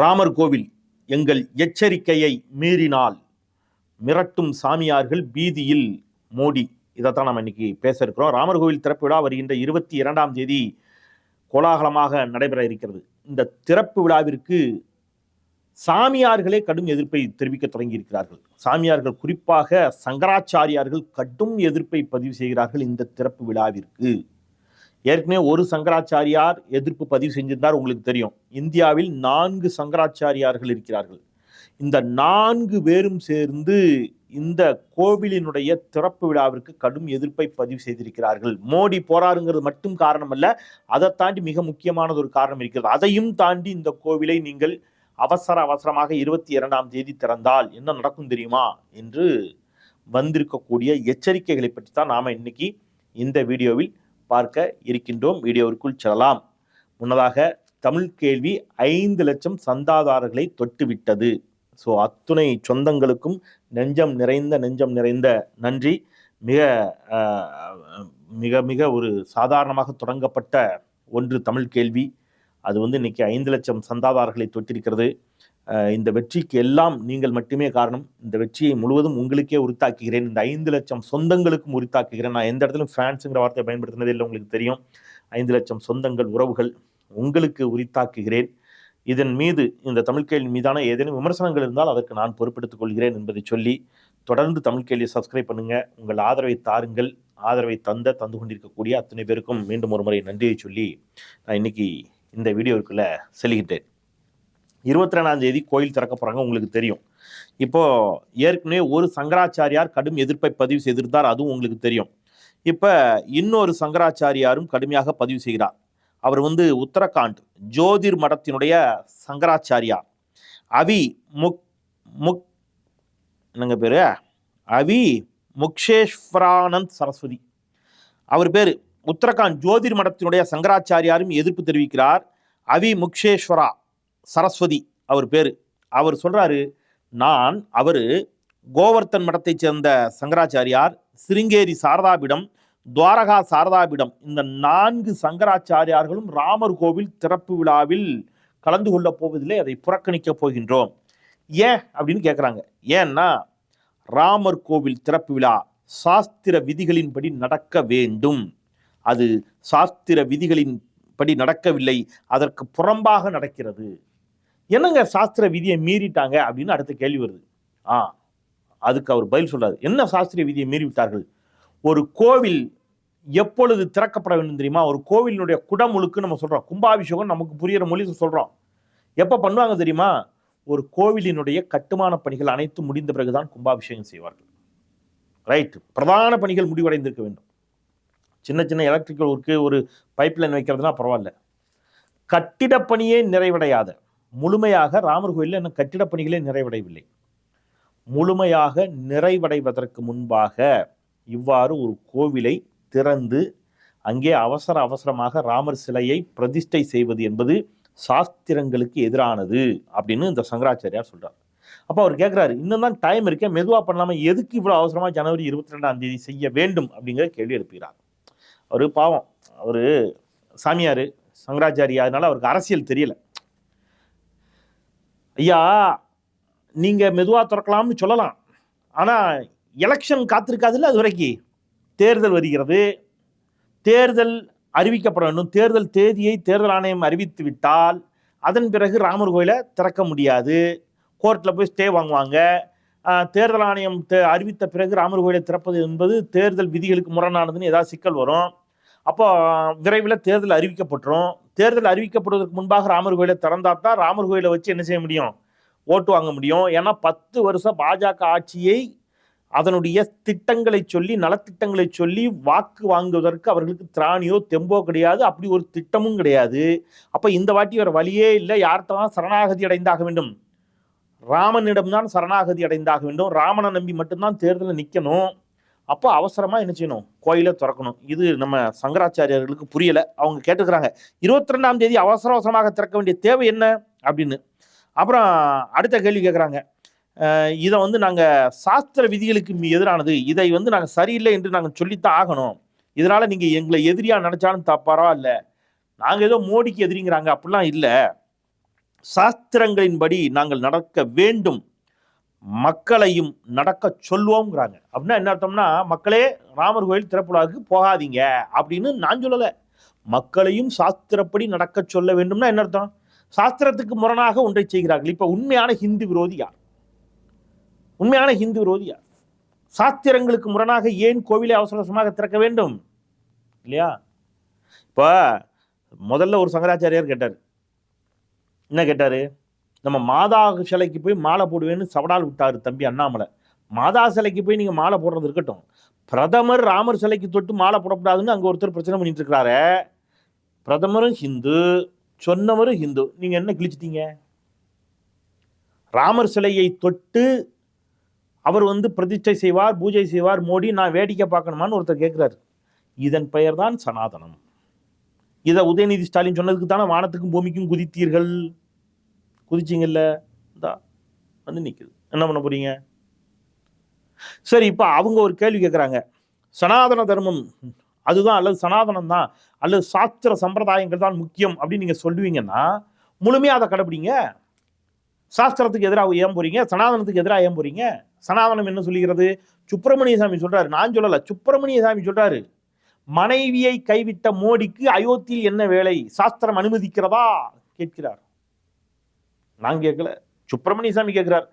ராமர் கோவில் எங்கள் எச்சரிக்கையை மீறினால் மிரட்டும் சாமியார்கள் பீதியில் மோடி. இதைத்தான் நம்ம இன்னைக்கு பேச இருக்கிறோம் ராமர் கோவில் திறப்பு விழா வருகின்ற இருபத்தி இரண்டாம் தேதி கோலாகலமாக நடைபெற இருக்கிறது. இந்த திறப்பு விழாவிற்கு சாமியார்களே கடும் எதிர்ப்பை தெரிவிக்க தொடங்கி இருக்கிறார்கள் சாமியார்கள் குறிப்பாக சங்கராச்சாரியார்கள் கடும் எதிர்ப்பை பதிவு செய்கிறார்கள் இந்த திறப்பு விழாவிற்கு. ஏற்கனவே ஒரு சங்கராச்சாரியார் எதிர்ப்பு பதிவு செஞ்சிருந்தார் உங்களுக்கு தெரியும். இந்தியாவில் நான்கு சங்கராச்சாரியார்கள் இருக்கிறார்கள். இந்த நான்கு பேரும் சேர்ந்து இந்த கோவிலினுடைய திறப்பு விழாவிற்கு கடும் எதிர்ப்பை பதிவு செய்திருக்கிறார்கள். மோடி போராருங்கிறது மட்டும் காரணம் அல்ல அதை தாண்டி மிக முக்கியமானது ஒரு காரணம் இருக்கிறது. அதையும் தாண்டி இந்த கோவிலை நீங்கள் அவசர அவசரமாக இருபத்தி இரண்டாம் தேதி திறந்தால் என்ன நடக்கும் தெரியுமா என்று வந்திருக்கக்கூடிய எச்சரிக்கைகளை பற்றி தான் நாம் இன்னைக்கு இந்த வீடியோவில் பார்க்க இருக்கின்றோம். வீடியோவிற்குள் செல்லலாம். முன்னதாக தமிழ் கேள்வி ஐந்து லட்சம் சந்தாதாரர்களை தொட்டுவிட்டது. ஸோ அத்துணை சொந்தங்களுக்கும் நெஞ்சம் நிறைந்த நெஞ்சம் நிறைந்த நன்றி. மிக மிக மிக ஒரு சாதாரணமாக தொடங்கப்பட்ட ஒன்று தமிழ் கேள்வி. அது வந்து இன்னைக்கு ஐந்து லட்சம் சந்தாதாரர்களை தொட்டிருக்கிறது. இந்த வெற்றிக்கு எல்லாம் நீங்கள் மட்டுமே காரணம். இந்த வெற்றியை முழுவதும் உங்களுக்கே உரித்தாக்குகிறேன். இந்த ஐந்து லட்சம் சொந்தங்களுக்கும் உரித்தாக்குகிறேன். நான் எந்த இடத்துலையும் ஃபேன்ஸுங்கிற வார்த்தையை பயன்படுத்தினது இல்லை உங்களுக்கு தெரியும். ஐந்து லட்சம் சொந்தங்கள் உறவுகள் உங்களுக்கு உரித்தாக்குகிறேன். இதன் மீது இந்த தமிழ் கேள்வி மீதான ஏதேனும் விமர்சனங்கள் இருந்தால் அதற்கு நான் பொறுப்பெடுத்துக் கொள்கிறேன் என்பதை சொல்லி தொடர்ந்து தமிழ் கேள்வியை சப்ஸ்கிரைப் பண்ணுங்க. உங்கள் ஆதரவை தாருங்கள். ஆதரவை தந்த தந்து கொண்டிருக்கக்கூடிய அத்தனை பேருக்கும் மீண்டும் ஒரு முறை நன்றியை சொல்லி நான் இன்னைக்கு இந்த வீடியோவுக்குள்ளே செல்கின்றேன். இருபத்தி ரெண்டாம் தேதி கோயில் திறக்க போகிறாங்க உங்களுக்கு தெரியும். இப்போது ஏற்கனவே ஒரு சங்கராச்சாரியார் கடும் எதிர்ப்பை பதிவு செய்திருந்தார் அதுவும் உங்களுக்கு தெரியும். இப்போ இன்னொரு சங்கராச்சாரியாரும் கடுமையாக பதிவு செய்கிறார். அவர் வந்து உத்தரகாண்ட் ஜோதிர் மடத்தினுடைய சங்கராச்சாரியார். அவி முக் முக் என்னங்க பேர்? அவி முக்ஷேஸ்வரானந்த் சரஸ்வதி. அவர் பேர் உத்தரகாண்ட் ஜோதிர் மடத்தினுடைய சங்கராச்சாரியாரும் எதிர்ப்பு தெரிவிக்கிறார். அவி முக்ஷேஸ்வரா. சரஸ்வதி அவர் பேர். அவர் சொல்கிறாரு நான் அவர் கோவர்த்தன் மடத்தைச் சேர்ந்த சங்கராச்சாரியார் சிருங்கேரி சாரதாபிடம் துவாரகா சாரதாபிடம் இந்த நான்கு சங்கராச்சாரியார்களும் ராமர் கோவில் திறப்பு விழாவில் கலந்து கொள்ளப் போவதில்லை அதை புறக்கணிக்கப் போகின்றோம். ஏன் அப்படின்னு கேட்குறாங்க ஏன்னா ராமர் கோவில் திறப்பு விழா சாஸ்திர விதிகளின்படி நடக்க வேண்டும். அது சாஸ்திர விதிகளின் படி நடக்கவில்லை அதற்கு புறம்பாக நடக்கிறது. என்னங்க சாஸ்திர விதியை மீறிட்டாங்க அப்படின்னு அடுத்த கேள்வி வருது. ஆ அதுக்கு அவர் பதில் சொல்றாரு. என்ன சாஸ்திரிய விதியை மீறிவிட்டார்கள்? ஒரு கோவில் எப்பொழுது திறக்கப்பட வேண்டும் தெரியுமா? ஒரு கோவிலினுடைய குடமுழுக்கு நம்ம சொல்றோம். கும்பாபிஷேகம் நமக்கு புரியுற மொழி சொல்றோம். எப்ப பண்ணுவாங்க தெரியுமா? ஒரு கோவிலினுடைய கட்டுமான பணிகள் அனைத்து முடிந்த பிறகுதான் கும்பாபிஷேகம் செய்வார்கள். ரைட் பிரதான பணிகள் முடிவடைந்திருக்க வேண்டும். சின்ன சின்ன எலக்ட்ரிக்கல் ஒர்க்கு ஒரு பைப்லைன் வைக்கிறதுனா பரவாயில்ல. கட்டிட பணியே நிறைவடையாத முழுமையாக ராமர் கோயிலில் இன்னும் கட்டிடப் பணிகளே நிறைவடையவில்லை. முழுமையாக நிறைவடைவதற்கு முன்பாக இவ்வாறு ஒரு கோவிலை திறந்து அங்கே அவசர அவசரமாக ராமர் சிலையை பிரதிஷ்டை செய்வது என்பது சாஸ்திரங்களுக்கு எதிரானது அப்படின்னு இந்த சங்கராச்சாரியார் சொல்றார். அப்போ அவர் கேட்குறாரு இன்னும் தான் டைம் இருக்கே மெதுவாக பண்ணாமல் எதுக்கு இவ்வளோ அவசரமாக ஜனவரி இருபத்தி ரெண்டாம் தேதி செய்ய வேண்டும்? அப்படிங்கிற கேள்வி எழுப்புகிறார். அவர் பாவம் அவர் சாமியார் சங்கராச்சாரியா அதனால அவருக்கு அரசியல் தெரியலை. ஐயா நீங்க மெதுவா திறக்கலாம்னு சொல்லலாம். ஆனா எலெக்ஷன் காத்திருக்காதுல்ல அது வரைக்கும் தேர்தல் வருகிறது. தேர்தல் அறிவிக்கப்பட வேண்டும். தேர்தல் தேதியை தேர்தல் ஆணையம் அறிவித்து விட்டால் அதன் பிறகு ராமர் கோயிலை திறக்க முடியாது. கோர்ட்டில் போய் ஸ்டே வாங்குவாங்க. தேர்தல் ஆணையம் அறிவித்த பிறகு ராமர் கோயிலை திறப்பது என்பது தேர்தல் விதிகளுக்கு முரணானதுன்னு ஏதாவது சிக்கல் வரும். அப்போ விரைவில் தேர்தல் அறிவிக்கப்பட்டுரும். தேர்தல் அறிவிக்கப்படுவதற்கு முன்பாக ராமர் கோயிலை திறந்தா தான் ராமர் கோயிலை வச்சு என்ன செய்ய முடியும்? ஓட்டு வாங்க முடியும். ஏன்னா பத்து வருஷம் பாஜக ஆட்சியை அதனுடைய திட்டங்களை சொல்லி நலத்திட்டங்களை சொல்லி வாக்கு வாங்குவதற்கு அவர்களுக்கு திராணியோ தெம்போ கிடையாது. அப்படி ஒரு திட்டமும் கிடையாது. அப்போ இந்த வாட்டி வேறு வழியே இல்லை. யார்த்தான் சரணாகதி அடைந்தாக வேண்டும்? ராமனிடம்தான் சரணாகதி அடைந்தாக வேண்டும். ராமனை நம்பி மட்டும்தான் தேர்தலில் நிற்கணும் அப்போ அவசரமாக என்ன செய்யணும்? கோயிலை திறக்கணும். இது நம்ம சங்கராச்சாரியர்களுக்கு புரியலை. அவங்க கேட்டுக்கிறாங்க இருபத்தி ரெண்டாம் தேதி அவசர அவசரமாக திறக்க வேண்டிய தேவை என்ன? அப்படின்னு. அப்புறம் அடுத்த கேள்வி கேட்குறாங்க இதை வந்து நாங்கள் சாஸ்திர விதிகளுக்கு எதிரானது. இதை வந்து நாங்கள் சரியில்லை என்று நாங்கள் சொல்லித்தான் ஆகணும். இதனால் நீங்கள் எங்களை எதிரியாக நினச்சாலும் த இல்லை நாங்கள் ஏதோ மோடிக்கு எதிரிங்கிறாங்க. அப்படிலாம் இல்லை. சாஸ்திரங்களின்படி நாங்கள் நடக்க வேண்டும். மக்களையும் நடக்க சொல்வோங்கிறாங்க அப்படின்னா என்ன அர்த்தம்னா மக்களே ராமர் கோயில் திறப்புலாவுக்கு போகாதீங்க அப்படின்னு நான் சொல்லலை. மக்களையும் சாஸ்திரப்படி நடக்க சொல்ல வேண்டும்னா என்ன அர்த்தம்? சாஸ்திரத்துக்கு முரணாக ஒன்றை செய்கிறார்கள். இப்போ உண்மையான ஹிந்து விரோதி யார்? உண்மையான ஹிந்து விரோதி யார்? சாஸ்திரங்களுக்கு முரணாக ஏன் கோவிலை அவசர அவசரமாக திறக்க வேண்டும்? இல்லையா? இப்போ முதல்ல ஒரு சங்கராச்சாரியார் கேட்டார். என்ன கேட்டார்? நம்ம மாதா சிலைக்கு போய் மாலை போடுவேன்னு சவடால் விட்டாரு தம்பி அண்ணாமலை. மாதா சிலைக்கு போய் நீங்கள் மாலை போடுறது இருக்கட்டும். பிரதமர் ராமர் சிலைக்கு தொட்டு மாலை போடக்கூடாதுன்னு அங்கே ஒருத்தர் பிரச்சனை பண்ணிட்டு இருக்கிறாரு பிரதமரும் ஹிந்து சொன்னவரும் ஹிந்து. நீங்கள் என்ன கிழிச்சிட்டீங்க? ராமர் சிலையை தொட்டு அவர் வந்து பிரதிஷ்டை செய்வார் பூஜை செய்வார் மோடி நான் வேடிக்கை பார்க்கணுமான்னு ஒருத்தர் கேட்குறாரு இதன் பெயர் தான் சனாதனம். இதை உதயநிதி ஸ்டாலின் சொன்னதுக்கு தானே வானத்துக்கும் பூமிக்கும் குதித்தீர்கள்? குதிச்சிங்கல்ல? இந்தா வந்து நிற்குது என்ன பண்ண போறீங்க? சரி இப்போ அவங்க ஒரு கேள்வி கேட்குறாங்க சனாதன தர்மம் அதுதான் அல்லது சனாதனம் தான் அல்லது சாஸ்திர சம்பிரதாயங்கள் தான் முக்கியம் அப்படின்னு நீங்கள் சொல்லுவீங்கன்னா முழுமையாக அதை கடைப்பிடிங்க. சாஸ்திரத்துக்கு எதிராக ஏன் போகிறீங்க சனாதனத்துக்கு எதிராக ஏன் போகிறீங்க சனாதனம் என்ன சொல்லுகிறது? சுப்பிரமணிய சாமி சொல்கிறாரு நான் சொல்லலை சுப்பிரமணிய சாமி சொல்கிறாரு மனைவியை கைவிட்ட மோடிக்கு அயோத்தியில் என்ன வேலை? சாஸ்திரம் அனுமதிக்கிறதா? கேட்கிறார். நான் கேட்கல. சுப்பிரமணிய சாமி கேட்கிறார்.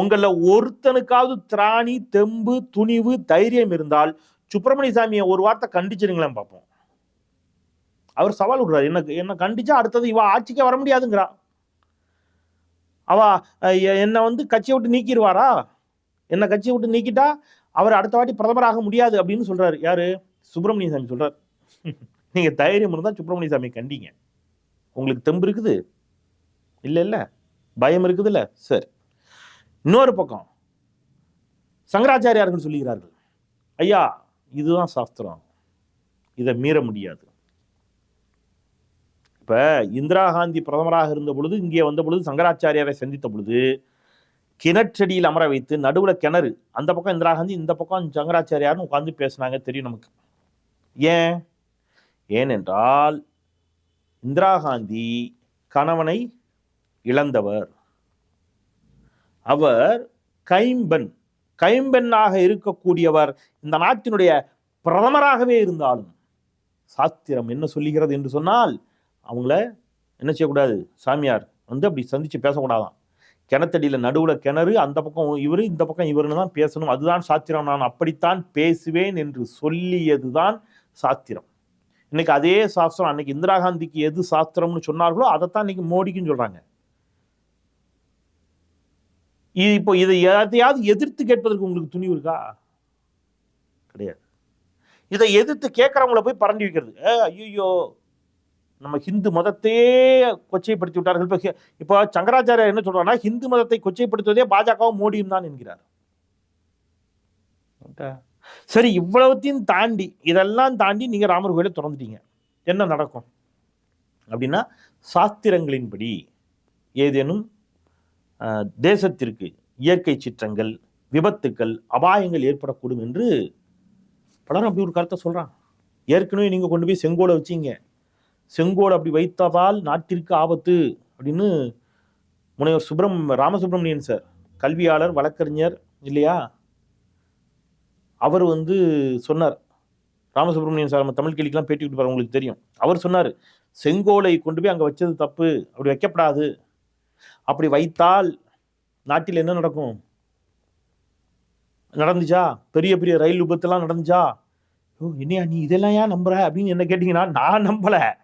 உங்களில் ஒருத்தனுக்காவது திராணி தெம்பு துணிவு தைரியம் இருந்தால் சுப்பிரமணிய சாமியை ஒரு வார்த்தை கண்டிச்சிருங்களேன் பார்ப்போம் அவர் சவால் விடுறாரு. என்ன என்ன கண்டிச்சா அடுத்தது இவ ஆட்சிக்கே வர முடியாதுங்கிறா. அவ என்னை வந்து கட்சியை விட்டு நீக்கிடுவாரா? என்னை கட்சியை விட்டு நீக்கிட்டா அவர் அடுத்த வாட்டி பிரதமராக முடியாது அப்படின்னு சொல்றாரு. யாரு? சுப்பிரமணிய சாமி சொல்றாரு. நீங்க தைரியம் இருந்தால் சுப்பிரமணிய சாமி கண்டிங்க. உங்களுக்கு தெம்பு இருக்குது? இல்லை இல்லை. பயம் இருக்குதுல்ல? சரி. இன்னொரு பக்கம். சங்கராச்சாரியார்கள் சொல்லுகிறார்கள் ஐயா இதுதான் சாஸ்திரம். இதை மீற முடியாது. இப்ப இந்திரா காந்தி பிரதமராக இருந்த பொழுது இங்கே வந்த பொழுது சங்கராச்சாரியாரை சந்தித்த பொழுது கிணற்றடியில் அமர வைத்து நடுவில் கிணறு அந்த பக்கம் இந்திரா காந்தி இந்த பக்கம் சங்கராச்சாரியார்னு உட்காந்து பேசுனாங்க தெரியும் நமக்கு. ஏன்? ஏனென்றால் இந்திரா காந்தி கணவனை இழந்தவர். அவர் கைம்பெண் கைம்பெண்ணாக இருக்கக்கூடியவர். இந்த நாட்டினுடைய பிரதமராகவே இருந்தாலும் சாஸ்திரம் என்ன சொல்லுகிறது என்று சொன்னால் அவங்கள என்ன செய்யக்கூடாது? சாமியார் வந்து அப்படி சந்தித்து பேசக்கூடாதான். கிணத்தடியில் நடுவில் கிணறு அந்த பக்கம் இவர் இந்த பக்கம் இவருன்னு தான் பேசணும். அதுதான் சாஸ்திரம் நான் அப்படித்தான் பேசுவேன் என்று சொல்லியது தான் சாஸ்திரம் இன்னைக்கு அதே சாஸ்திரம் அன்னைக்கு இந்திரா காந்திக்கு எது சாஸ்திரம்னு சொன்னார்களோ அதைத்தான் இன்னைக்கு மோடிக்குன்னு சொல்கிறாங்க இது இப்போ இதை எதையாவது எதிர்த்து கேட்பதற்கு உங்களுக்கு துணிவு இருக்கா? கிடையாது. இதை எதிர்த்து கேட்கறவங்கள போய் பரண்டி வைக்கிறது. ஏ ஐயோ நம்ம ஹிந்து மதத்தையே கொச்சைப்படுத்தி விட்டார்கள். இப்போ இப்போ சங்கராச்சாரியார் என்ன சொல்றாருன்னா ஹிந்து மதத்தை கொச்சைப்படுத்துவதே பாஜகவும் மோடியும் தான் என்கிறார். சரி இவ்வளவுத்தையும் தாண்டி இதெல்லாம் தாண்டி நீங்க ராமர் கோயிலை திறந்துட்டீங்க. என்ன நடக்கும்? அப்படின்னா சாஸ்திரங்களின்படி ஏதேனும் தேசத்திற்கு இயற்கை சிற்றங்கள் விபத்துக்கள் அபாயங்கள் ஏற்படக்கூடும் என்று பலரும் அப்படி ஒரு கருத்தை சொல்கிறான் ஏற்கனவே நீங்கள் கொண்டு போய் செங்கோலை வச்சீங்க. செங்கோல் அப்படி வைத்ததால் நாட்டிற்கு ஆபத்து அப்படின்னு முனைவர் சுப்ரம் ராமசுப்ரமணியன் சார் கல்வியாளர் வழக்கறிஞர் இல்லையா? அவர் வந்து சொன்னார். ராமசுப்ரமணியன் சார் நம்ம தமிழ் கேள்விக்கெலாம் பேட்டி கொடுப்பார் உங்களுக்கு தெரியும். அவர் சொன்னார் செங்கோலை கொண்டு போய் அங்கே வச்சது தப்பு அப்படி வைக்கப்படாது. அப்படி வைத்தால் நாட்டில் என்ன நடக்கும்? நடந்துச்சா? பெரிய பெரிய ரயில் விபத்துலாம் நடந்துச்சா? ஓ என்னையா நீ இதெல்லாம் ஏன் நம்புற? அப்படின்னு என்ன கேட்டீங்கன்னா நான் நம்பல.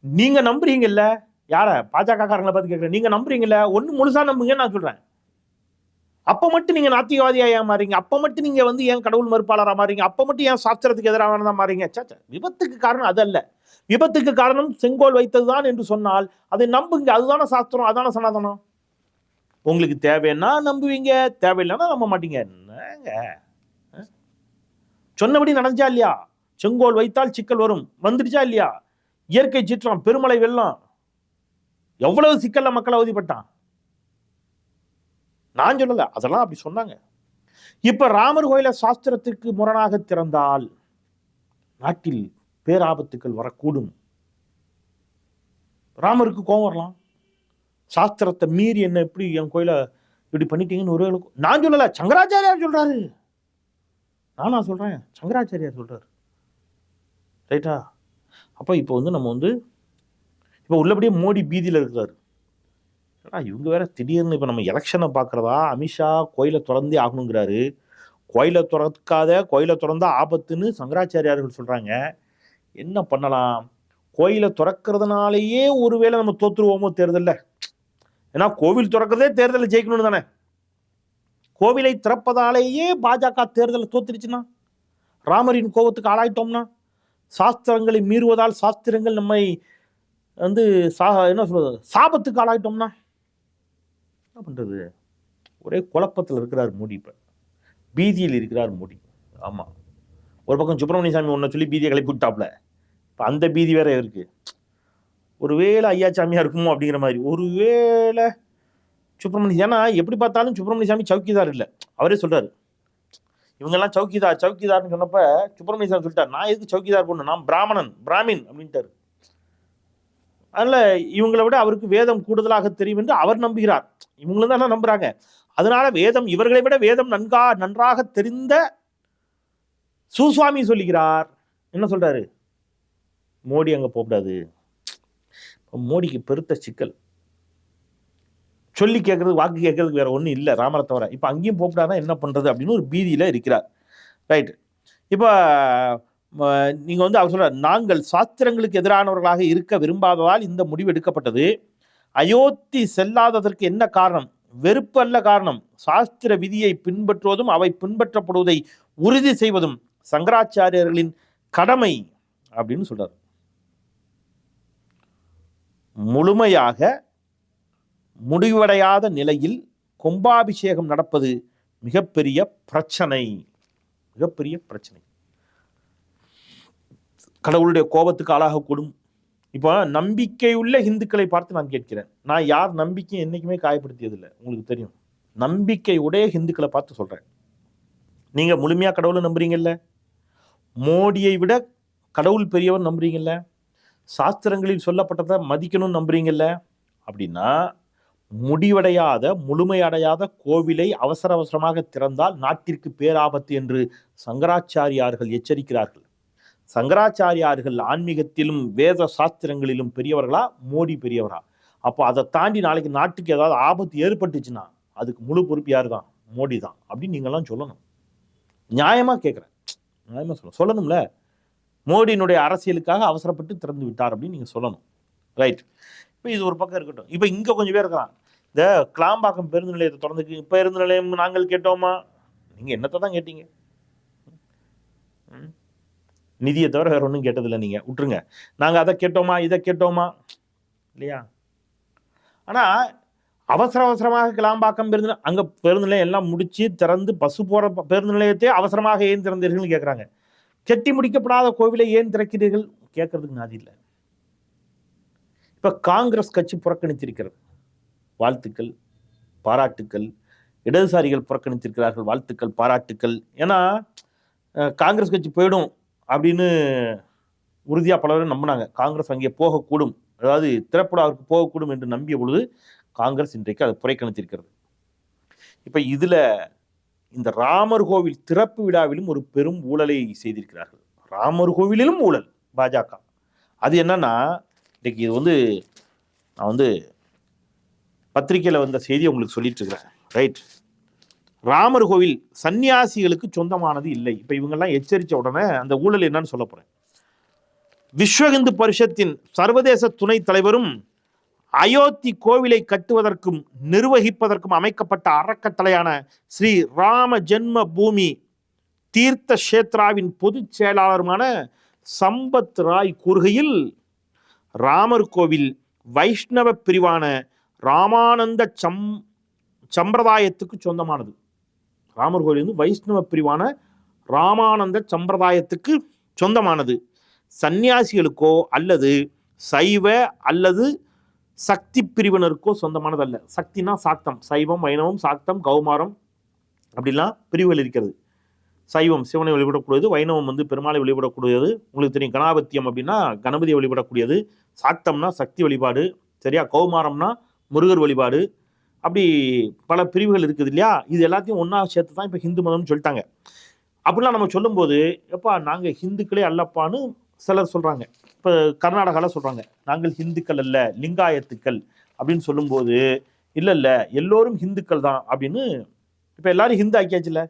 நீங்க நம்புறீங்கல்ல? யார? பாஜக காரங்களை பார்த்து கேட்குறேன் நீங்க நம்புறீங்கல்ல? ஒன்று முழுசா நம்புங்கன்னு நான் சொல்றேன். அப்ப மட்டும் நீங்க நாத்திகவாதியா ஏன் மாறீங்க? அப்ப மட்டும் நீங்க வந்து ஏன் கடவுள் மறுப்பாளராக மாறீங்க? அப்ப மட்டும் ஏன் சாஸ்திரத்துக்கு எதிரானதா மாறீங்க? சாச்சா விபத்துக்கு காரணம் அது அல்ல. விபத்துக்கு காரணம் செங்கோல் வைத்ததுதான் என்று சொன்னால் அதை நம்புங்க. அதுதானே சாஸ்திரம் அதான சனாதனம். உங்களுக்கு தேவைன்னா நம்புவீங்க. தேவையில்லைன்னா நம்ப மாட்டீங்க. என்னங்க? சொன்னபடி நடந்துச்சா இல்லையா? செங்கோல் வைத்தால் சிக்கல் வரும். வந்துடுச்சா இல்லையா? இயற்கை சீற்றம் பெருமழை வெள்ளம். எவ்வளவு சிக்கல்ல மக்கள் அவதிப்பட்டான்? நான் சொல்லல. அதெல்லாம் அப்படி சொன்னாங்க. இப்ப ராமர் கோயில சாஸ்திரத்திற்கு முரணாக திறந்தால் நாட்டில் பேராபத்துக்கள் வரக்கூடும். ராமருக்கு கோபம் வரலாம். சாஸ்திரத்தை மீறி என்ன எப்படி என் கோயில இப்படி பண்ணிட்டீங்கன்னு ஒரு நான் சொல்லல சங்கராச்சாரியார் சொல்றாரு. நானா சொல்றேன் சங்கராச்சாரியார் சொல்றாரு. ரைட்டா? அப்போ இப்போ வந்து நம்ம வந்து இப்போ உள்ளபடியே மோடி பீதியில் இருக்கிறாரு. ஏன்னா இவங்க வேற திடீர்னு இப்போ நம்ம எலெக்ஷனை பார்க்குறதா? அமித்ஷா கோயிலை திறந்தே ஆகணுங்கிறாரு. கோயிலை திறக்காத கோயிலை திறந்தா ஆபத்துன்னு சங்கராச்சாரியார்கள் சொல்கிறாங்க என்ன பண்ணலாம்? கோயிலை திறக்கிறதுனாலேயே ஒருவேளை நம்ம தோற்றுருவோமோ தேர்தலில். ஏன்னா கோவில் திறக்கிறதே தேர்தலில் ஜெயிக்கணும்னு தானே. கோவிலை திறப்பதாலேயே பாஜக தேர்தலில் தோத்துருச்சுன்னா ராமரின் கோபத்துக்கு ஆளாயிட்டோம்னா சாஸ்திரங்களை மீறுவதால் சாஸ்திரங்கள் நம்மை வந்து சா என்ன சொல்கிறது சாபத்துக்கு ஆளாயிட்டோம்னா என்ன பண்ணுறது ஒரே குழப்பத்தில் இருக்கிறார் மோடி இப்போ. பீதியில் இருக்கிறார் மோடி. ஆமாம் ஒரு பக்கம் சுப்பிரமணிய சாமி ஒன்றை சொல்லி பீதியை கிளப்பி விட்டாப்ல. இப்போ அந்த பீதி வேற இருக்கு. ஒருவேளை ஐயா சாமியா இருக்குமோ அப்படிங்கிற மாதிரி. ஒருவேளை சுப்பிரமணிய ஏன்னா எப்படி பார்த்தாலும் சுப்பிரமணிய சாமி சவுக்கிதார் இல்லை. அவரே சொல்றாரு. இவங்கெல்லாம் சவுக்கிதார் சவுக்கிதார்னு சொன்னப்ப சுப்பிரமணிய சாமி சொல்லிட்டார் நான் எதுக்கு சவுக்கிதார் பண்ணணும் நான் பிராமணன் பிராமின் அப்படின்ட்டாரு. அதனால் இவங்களை விட அவருக்கு வேதம் கூடுதலாக தெரியும் என்று அவர் நம்புகிறார். இவங்களும் தான் நம்புகிறாங்க அதனால வேதம் இவர்களை விட வேதம் நன்கா நன்றாக தெரிந்த சுசுவாமி சொல்லுகிறார். என்ன சொல்றாரு? மோடி அங்கே போகக்கூடாது. மோடிக்கு பெருத்த சிக்கல். சொல்லி கேட்கறது வாக்கு கேட்கறதுக்கு வேற ஒன்றும் இல்லை ராமரை தவிர. இப்போ அங்கேயும் போகக்கூடாதுன்னா என்ன பண்ணுறது அப்படின்னு ஒரு பீதியில் இருக்கிறார். ரைட் இப்போ நீங்கள் வந்து அவர் சொல்கிறார் நாங்கள் சாஸ்திரங்களுக்கு எதிரானவர்களாக இருக்க விரும்பாததால் இந்த முடிவு எடுக்கப்பட்டது. அயோத்தி செல்லாததற்கு என்ன காரணம்? வெறுப்பு அல்ல காரணம். சாஸ்திர விதியை பின்பற்றுவதும் அவை பின்பற்றப்படுவதை உறுதி செய்வதும் சங்கராச்சாரியர்களின் கடமை அப்படின்னு சொல்கிறார் முழுமையாக முடிவடையாத நிலையில் கும்பாபிஷேகம் நடப்பது மிகப்பெரிய பிரச்சனை. மிகப்பெரிய பிரச்சனை. கடவுளுடைய கோபத்துக்கு ஆளாகக்கூடும் இப்போ நம்பிக்கையுள்ள இந்துக்களை பார்த்து நான் கேட்கிறேன். நான் யார் நம்பிக்கை என்றைக்குமே காயப்படுத்தியதில்லை. உங்களுக்கு தெரியும். நம்பிக்கை உடைய இந்துக்களை பார்த்து சொல்கிறேன் நீங்கள் முழுமையாக கடவுளை நம்புறீங்கல்ல? மோடியை விட கடவுள் பெரியவர் நம்புறீங்கல்ல? சாஸ்திரங்களில் சொல்லப்பட்டதை மதிக்கணும்னு நம்புறீங்கல்ல? அப்படின்னா முடிவடையாத முழுமையடையாத கோவிலை அவசர அவசரமாக திறந்தால் நாட்டிற்கு பேராபத்து என்று சங்கராச்சாரியார்கள் எச்சரிக்கிறார்கள். சங்கராச்சாரியார்கள் ஆன்மீகத்திலும் வேத சாஸ்திரங்களிலும் பெரியவர்களா? மோடி பெரியவரா? அப்போ அதை தாண்டி நாளைக்கு நாட்டுக்கு ஏதாவது ஆபத்து ஏற்பட்டுச்சுன்னா அதுக்கு முழு பொறுப்பு யார் தான் மோடி தான் அப்படின்னு நீங்கள்லாம் சொல்லணும். நியாயமாக கேட்குறேன். நியாயமாக சொல்லணும் சொல்லணும்ல? மோடியினுடைய அரசியலுக்காக அவசரப்பட்டு திறந்து விட்டார் அப்படின்னு நீங்கள் சொல்லணும். ரைட் இப்போ இது ஒரு பக்கம் இருக்கட்டும். இப்போ இங்கே கொஞ்சம் பேர் இருக்கலாம். இந்த கிளாம்பாக்கம் பேருந்து நிலையத்தை திறந்துக்கு இப்போ பேருந்து நிலையம் நாங்கள் கேட்டோமா? நீங்கள் என்னத்தை தான் கேட்டீங்க? ம்? நிதியை தவிர வேறு ஒன்றும் கேட்டதில்லை நீங்கள் விட்டுருங்க. நாங்கள் அதை கேட்டோமா? இதை கேட்டோமா? இல்லையா? ஆனால் அவசர அவசரமாக கிளாம்பாக்கம் பேருந்து நிலையம் அங்கே பேருந்து நிலையம் எல்லாம் முடித்து திறந்து பஸ்ஸு போகிற பேருந்து நிலையத்தையே அவசரமாக ஏன் திறந்தீர்கள்னு கேட்குறாங்க கெட்டி முடிக்கப்படாத கோவிலை ஏன் திறக்கிறீர்கள்? கேட்கறதுக்கு நாதி இல்லை. இப்போ காங்கிரஸ் கட்சி புறக்கணித்திருக்கிறது. வாழ்த்துக்கள் பாராட்டுக்கள் இடதுசாரிகள் புறக்கணித்திருக்கிறார்கள் வாழ்த்துக்கள் பாராட்டுக்கள். ஏன்னா காங்கிரஸ் கட்சி போயிடும் அப்படின்னு உறுதியாக பலரும் நம்பினாங்க. காங்கிரஸ் அங்கே போகக்கூடும். அதாவது திரைப்படாவிற்கு போகக்கூடும் என்று நம்பிய பொழுது காங்கிரஸ் இன்றைக்கு அதை புறக்கணித்திருக்கிறது. இப்போ இதில் இந்த ராமர் கோவில் திறப்பு விழாவிலும் ஒரு பெரும் ஊழலை செய்திருக்கிறார்கள். ராமர் கோவிலிலும் ஊழல் பாஜக. அது என்னன்னா இன்றைக்கு இது வந்து நான் வந்து பத்திரிக்கையில் வந்த செய்தியை உங்களுக்கு சொல்லிட்டு இருக்கிறேன். ரைட் ராமர் கோவில் சன்னியாசிகளுக்கு சொந்தமானது இல்லை. இப்போ இவங்கெல்லாம் எச்சரித்த உடனே அந்த ஊழல் என்னன்னு சொல்ல போகிறேன் விஸ்வ இந்து பரிஷத்தின் சர்வதேச துணைத் தலைவரும் அயோத்தி கோவிலை கட்டுவதற்கும் நிர்வகிப்பதற்கும் அமைக்கப்பட்ட அறக்கட்டளையான ஸ்ரீ ராம ஜென்ம பூமி தீர்த்த கஷேத்ராவின் பொதுச் செயலாளருமான சம்பத் ராய் கூறுகையில் ராமர் கோவில் வைஷ்ணவ பிரிவான ராமானந்த சம் சம்பிரதாயத்துக்கு சொந்தமானது. ராமர் கோவில் வந்து வைஷ்ணவ பிரிவான ராமானந்த சம்பிரதாயத்துக்கு சொந்தமானது. சந்நியாசிகளுக்கோ அல்லது சைவ அல்லது சக்தி பிரிவினருக்கோ சொந்தமானதல்ல. சக்தினா சாக்தம். சைவம் வைணவம் சாக்தம் கௌமாரம் அப்படிலாம் பிரிவுகள் இருக்கிறது. சைவம் சிவனை வழிபடக்கூடியது வைணவம் வந்து பெருமாளை வழிபடக்கூடியது உங்களுக்கு தெரியும் கணாபத்தியம் அப்படின்னா கணபதியை வழிபடக்கூடியது. சாக்தம்னா சக்தி வழிபாடு சரியா? கௌமாரம்னா முருகர் வழிபாடு அப்படி பல பிரிவுகள் இருக்குது இல்லையா? இது எல்லாத்தையும் ஒன்றா சேர்த்து தான் இப்போ ஹிந்து மதம்னு சொல்லிட்டாங்க. அப்படிலாம் நம்ம சொல்லும்போது எப்பா நாங்கள் ஹிந்துக்களே அல்லப்பான்னு சிலர் சொல்கிறாங்க இப்போ கர்நாடகாவில் சொல்கிறாங்க நாங்கள் ஹிந்துக்கள் அல்ல லிங்காயத்துக்கள் அப்படின்னு சொல்லும்போது இல்லை இல்லை எல்லோரும் ஹிந்துக்கள் தான் அப்படின்னு இப்போ எல்லாரும் ஹிந்து ஆக்கியாச்சுல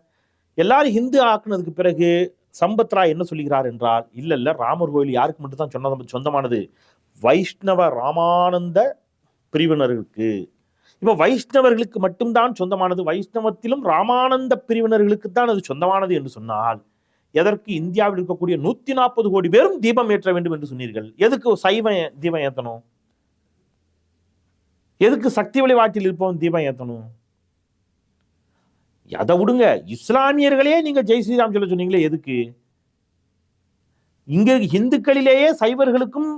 எல்லாரும் ஹிந்து ஆக்குனதுக்கு பிறகு சம்பத் ராய் என்ன சொல்லுகிறார் என்றால் இல்லை இல்லை ராமர் கோயில் யாருக்கு மட்டும் தான் சொன்னது சொந்தமானது. வைஷ்ணவ ராமானந்த பிரிவினர்களுக்கு. இப்போ வைஷ்ணவர்களுக்கு மட்டும்தான் சொந்தமானது. வைஷ்ணவத்திலும் ராமானந்த பிரிவினர்களுக்கு தான் அது சொந்தமானது என்று சொன்னால் எதற்கு இந்தியாவில் இருக்கக்கூடிய நூத்தி நாற்பது கோடி பேரும் தீபம் ஏற்ற வேண்டும் என்று சொன்னீர்கள். எதுக்கு சைவ தீபம் ஏத்தணும்? எதுக்கு சக்தி வழிபாட்டில் இருப்பவன் தீபம் ஏத்தணும்? அதை விடுங்க. இஸ்லாமியர்களே நீங்க ஜெய் ஸ்ரீராம் சொல்ல சொன்னீங்களே எதுக்கு? இங்க இந்துக்களிலேயே சைவர்களுக்கும்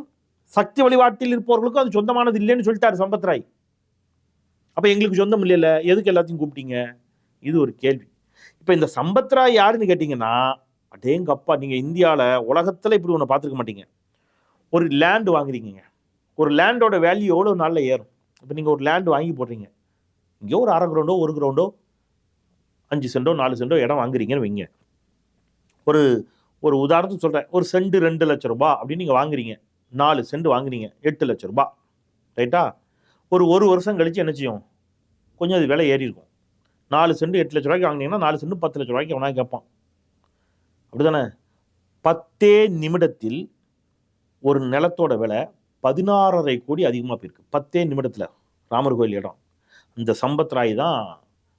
சக்தி வழிபாட்டில் இருப்பவர்களுக்கும் அது சொந்தமானது இல்லைன்னு சொல்லிட்டாரு சம்பத் ராய் அப்ப எங்களுக்கு சொந்தம் இல்லைல்ல எதுக்கு எல்லாத்தையும் கூப்பிட்டீங்க? இது ஒரு கேள்வி. இப்ப இந்த சம்பத்ராய் யாருன்னு கேட்டீங்கன்னா அடேங்கப்பா நீங்கள் இந்தியாவில் உலகத்தில் இப்படி ஒன்று பார்த்துருக்க மாட்டீங்க. ஒரு லேண்ட் வாங்குறீங்க ஒரு லேண்டோட வேல்யூ எவ்வளோ நாளில் ஏறும்? இப்போ நீங்கள் ஒரு லேண்ட் வாங்கி போடுறீங்க. இங்கேயோ ஒரு அரை கிரவுண்டோ ஒரு கிரவுண்டோ அஞ்சு சென்டோ நாலு சென்டோ இடம் வாங்குறீங்கன்னு வைங்க. ஒரு ஒரு உதாரணத்துக்கு சொல்கிறேன் ஒரு செண்டு ரெண்டு லட்ச ரூபா அப்படின்னு நீங்கள் வாங்குறீங்க. நாலு சென்ட் வாங்குறீங்க. எட்டு லட்ச ரூபா. ரைட்டா? ஒரு ஒரு வருஷம் கழித்து என்ன செய்யும்? கொஞ்சம் அது விலை ஏறி இருக்கும் நாலு சென்ட் எட்டு லட்ச ரூபாய்க்கு வாங்கினீங்கன்னா நாலு சென்ட் பத்து லட்ச ரூபாய்க்கு அவனா கேட்பான். அப்படிதானே? பத்தே நிமிடத்தில் ஒரு நிலத்தோட விலை பதினாறரை கோடி அதிகமாக போயிருக்கு. பத்தே நிமிடத்தில் ராமர் கோயில் இடம். இந்த சம்பத் ராய் தான்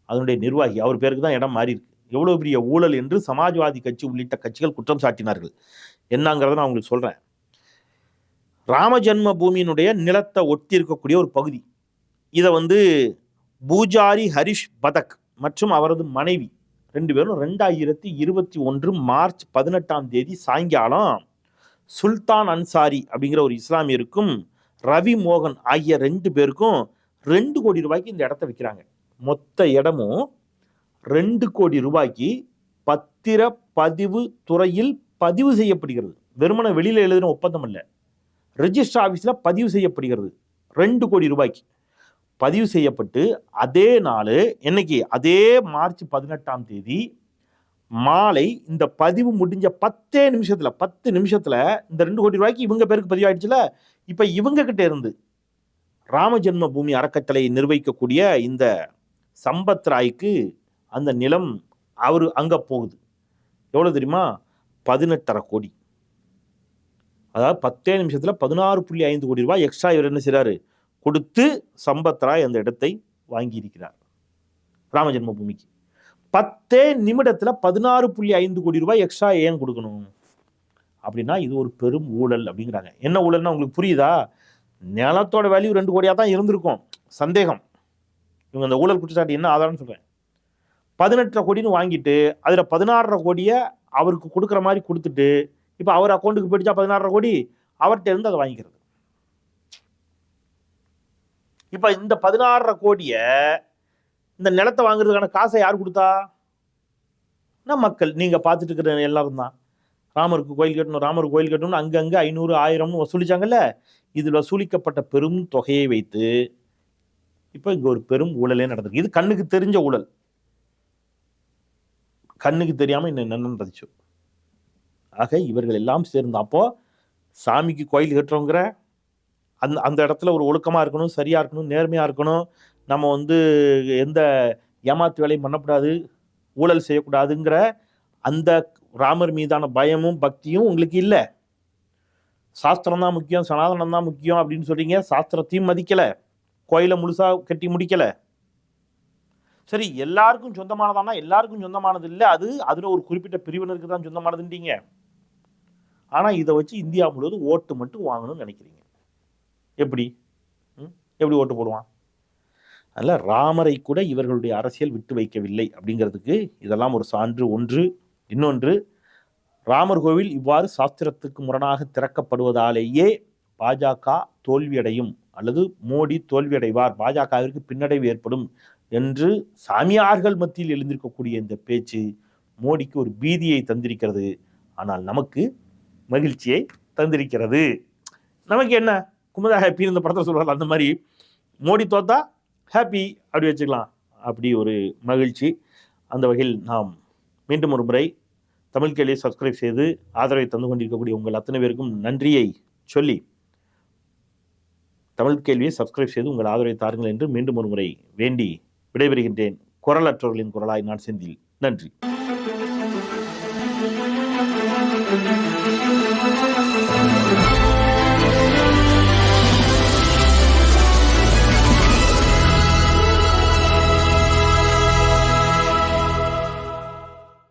அதனுடைய நிர்வாகி. அவர் பேருக்கு தான் இடம் மாறி இருக்கு. எவ்வளோ பெரிய ஊழல் என்று சமாஜ்வாதி கட்சி உள்ளிட்ட கட்சிகள் குற்றம் சாட்டினார்கள் என்னங்கிறத நான் உங்களுக்கு சொல்கிறேன் ராம ஜென்ம பூமியினுடைய நிலத்தை ஒட்டி இருக்கக்கூடிய ஒரு பகுதி. இதை வந்து பூஜாரி ஹரிஷ் பதக் மற்றும் அவரது மனைவி ரெண்டு பேரும் ரெண்டாயிரத்தி இருபத்தி ஒன்று மார்ச் பதினெட்டாம் தேதி சாயங்காலம் சுல்தான் அன்சாரி அப்படிங்கிற ஒரு இஸ்லாமியருக்கும் ரவி மோகன் ஆகிய ரெண்டு பேருக்கும் ரெண்டு கோடி ரூபாய்க்கு இந்த இடத்த விற்கிறாங்க மொத்த இடமும் ரெண்டு கோடி ரூபாய்க்கு பத்திர பதிவு துறையில் பதிவு செய்யப்படுகிறது. வெறுமனை வெளியில் எழுதின ஒப்பந்தம் இல்லை ரெஜிஸ்டர் ஆஃபீஸில் பதிவு செய்யப்படுகிறது. ரெண்டு கோடி ரூபாய்க்கு. பதிவு செய்யப்பட்டு அதே நாள் என்னைக்கு? அதே மார்ச் பதினெட்டாம் தேதி மாலை இந்த பதிவு முடிஞ்ச பத்தே நிமிஷத்தில் பத்து நிமிஷத்தில் இந்த ரெண்டு கோடி ரூபாய்க்கு இவங்க பேருக்கு பதிவாயிடுச்சுல? இப்போ இவங்க இருந்து ராமஜென்ம பூமி அறக்கட்டளையை நிர்வகிக்கக்கூடிய இந்த சம்பத் ராய்க்கு அந்த நிலம் அவர் அங்கே போகுது. எவ்வளோ தெரியுமா? பதினெட்டரை கோடி. அதாவது பத்தே நிமிஷத்தில் பதினாறு புள்ளி ஐந்து கோடி ரூபாய் எக்ஸ்ட்ரா இவர் என்ன செய்கிறாரு கொடுத்து சம்பத் ராய் அந்த இடத்தை வாங்கியிருக்கிறார் ராம ஜென்மபூமிக்கு பத்தே நிமிடத்தில் பதினாறு புள்ளி ஐந்து கோடி ரூபாய் எக்ஸ்ட்ரா ஏன் கொடுக்கணும்? அப்படின்னா இது ஒரு பெரும் ஊழல் அப்படிங்கிறாங்க. என்ன ஊழல்னா உங்களுக்கு புரியுதா? நிலத்தோட வேல்யூ ரெண்டு கோடியாக தான் இருந்திருக்கும். சந்தேகம். இவங்க அந்த ஊழல் குற்றச்சாட்டு என்ன ஆதாரம்னு சொல்கிறேன் பதினெட்டரை கோடின்னு வாங்கிட்டு அதில் பதினாறரை கோடியை அவருக்கு கொடுக்குற மாதிரி கொடுத்துட்டு இப்போ அவர் அக்கௌண்ட்டுக்கு போயிடுச்சா பதினாறரை கோடி? அவர்கிட்ட இருந்து அதை வாங்கிக்கிறது. இப்போ இந்த பதினாறரை கோடியை இந்த நிலத்தை வாங்குறதுக்கான காசை யார் கொடுத்தா? நான் மக்கள்? நீங்கள் பார்த்துட்டு இருக்கிற எல்லாரும் தான். ராமருக்கு கோயில் கட்டணும் ராமர் கோயில் கட்டணும்னு அங்கங்கே ஐநூறு ஆயிரம்னு வசூலிச்சாங்கல்ல? இதில் வசூலிக்கப்பட்ட பெரும் தொகையை வைத்து இப்போ இங்கே ஒரு பெரும் ஊழலே நடந்திருக்கு. இது கண்ணுக்கு தெரிஞ்ச ஊழல். கண்ணுக்கு தெரியாமல் இன்னும் என்ன நடந்துச்சு? ஆக இவர்கள் எல்லாம் சேர்ந்து அப்போது சாமிக்கு கோயில் கட்டுறோங்கிற அந்த அந்த இடத்துல ஒரு ஒழுக்கமாக இருக்கணும் சரியாக இருக்கணும் நேர்மையாக இருக்கணும். நம்ம வந்து எந்த ஏமாத்து வேலையும் பண்ணக்கூடாது ஊழல் செய்யக்கூடாதுங்கிற அந்த ராமர் மீதான பயமும் பக்தியும் உங்களுக்கு இல்லை. சாஸ்திரம் தான் முக்கியம் சனாதனம் தான் முக்கியம் அப்படின்னு சொல்றீங்க சாஸ்திரத்தையும் மதிக்கலை. கோயிலை முழுசாக கட்டி முடிக்கலை. சரி எல்லாருக்கும் சொந்தமானதானா? எல்லாருக்கும் சொந்தமானது இல்லை. அது அதில் ஒரு குறிப்பிட்ட பிரிவினருக்கு தான் சொந்தமானதுன்றீங்க. ஆனால் இதை வச்சு இந்தியா முழுவதும் ஓட்டு மட்டும் வாங்கணும்னு நினைக்கிறீங்க. எப்படி? ம்? எப்படி ஓட்டு போடுவான்? அதில் ராமரை கூட இவர்களுடைய அரசியல் விட்டு வைக்கவில்லை அப்படிங்கிறதுக்கு இதெல்லாம் ஒரு சான்று. ஒன்று. இன்னொன்று ராமர் கோவில் இவ்வாறு சாஸ்திரத்துக்கு முரணாக திறக்கப்படுவதாலேயே பாஜக தோல்வியடையும் அல்லது மோடி தோல்வியடைவார் பாஜகவிற்கு பின்னடைவு ஏற்படும் என்று சாமியார்கள் மத்தியில் எழுந்திருக்கக்கூடிய இந்த பேச்சு மோடிக்கு ஒரு பீதியை தந்திருக்கிறது. ஆனால் நமக்கு மகிழ்ச்சியை தந்திருக்கிறது. நமக்கு என்ன? குமுதா ஹாப்பின்னு இந்த படத்தை சொல்றாரு அந்த மாதிரி மோடி தோத்தா ஹாப்பி அப்படி வச்சுக்கலாம். அப்படி ஒரு மகிழ்ச்சி. அந்த வகையில் நாம் மீண்டும் ஒரு முறை தமிழ் கேள்வியை சப்ஸ்கிரைப் செய்து ஆதரவை தந்து கொண்டிருக்கக்கூடிய உங்கள் அத்தனை பேருக்கும் நன்றியை சொல்லி தமிழ் கேள்வியை சப்ஸ்கிரைப் செய்து உங்கள் ஆதரவை தாருங்கள் என்று மீண்டும் ஒரு முறை வேண்டி விடைபெறுகின்றேன். குரலற்றவர்களின் குரலாய் நான் செந்தில். நன்றி.